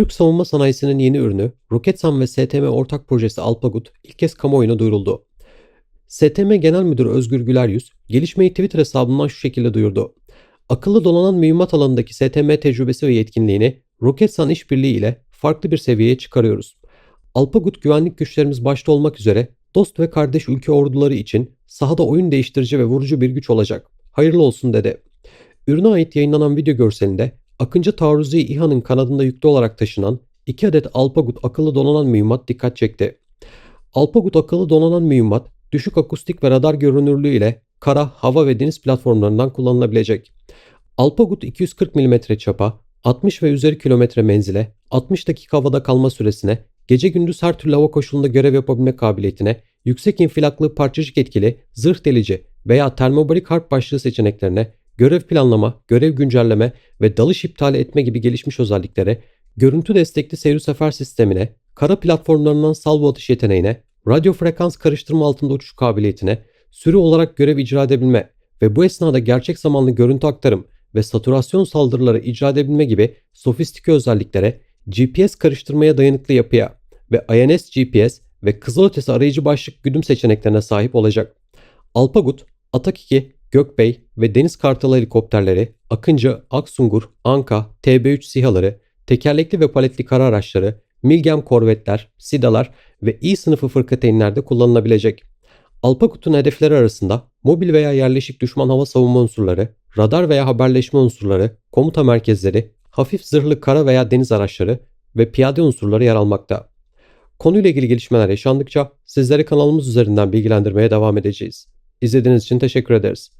Türk savunma sanayisinin yeni ürünü Roketsan ve STM ortak projesi Alpagut ilk kez kamuoyuna duyuruldu. STM Genel Müdürü Özgür Güleryüz, gelişmeyi Twitter hesabından şu şekilde duyurdu. Akıllı dolanan mühimmat alanındaki STM tecrübesi ve yetkinliğini Roketsan işbirliği ile farklı bir seviyeye çıkarıyoruz. Alpagut güvenlik güçlerimiz başta olmak üzere dost ve kardeş ülke orduları için sahada oyun değiştirici ve vurucu bir güç olacak. Hayırlı olsun dedi. Ürüne ait yayınlanan video görselinde Akıncı Taarruzi İHA'nın kanadında yüklü olarak taşınan 2 adet Alpagut akıllı donanan mühimmat dikkat çekti. Alpagut akıllı donanan mühimmat düşük akustik ve radar görünürlüğü ile kara, hava ve deniz platformlarından kullanılabilecek. Alpagut 240 mm çapa, 60 ve üzeri kilometre menzile, 60 dakika havada kalma süresine, gece gündüz her türlü hava koşulunda görev yapabilme kabiliyetine, yüksek infilaklı parçacık etkili, zırh delici veya termobarik harp başlığı seçeneklerine, görev planlama, görev güncelleme ve dalış iptal etme gibi gelişmiş özelliklere, görüntü destekli seyir sefer sistemine, kara platformlarından salvo atış yeteneğine, radyo frekans karıştırma altında uçuş kabiliyetine, sürü olarak görev icra edebilme ve bu esnada gerçek zamanlı görüntü aktarım ve saturasyon saldırıları icra edebilme gibi sofistike özelliklere, GPS karıştırmaya dayanıklı yapıya ve INS GPS ve kızılötesi arayıcı başlık güdüm seçeneklerine sahip olacak. Alpagut, Atak 2, Gökbey ve Deniz Kartalı helikopterleri, Akıncı, Aksungur, Anka, TB3 SİHA'ları, tekerlekli ve paletli kara araçları, Milgem korvetler, SİDA'lar ve İ sınıfı fırkateynlerde kullanılabilecek. Alpakut'un hedefleri arasında mobil veya yerleşik düşman hava savunma unsurları, radar veya haberleşme unsurları, komuta merkezleri, hafif zırhlı kara veya deniz araçları ve piyade unsurları yer almakta. Konuyla ilgili gelişmeler yaşandıkça sizleri kanalımız üzerinden bilgilendirmeye devam edeceğiz. İzlediğiniz için teşekkür ederiz.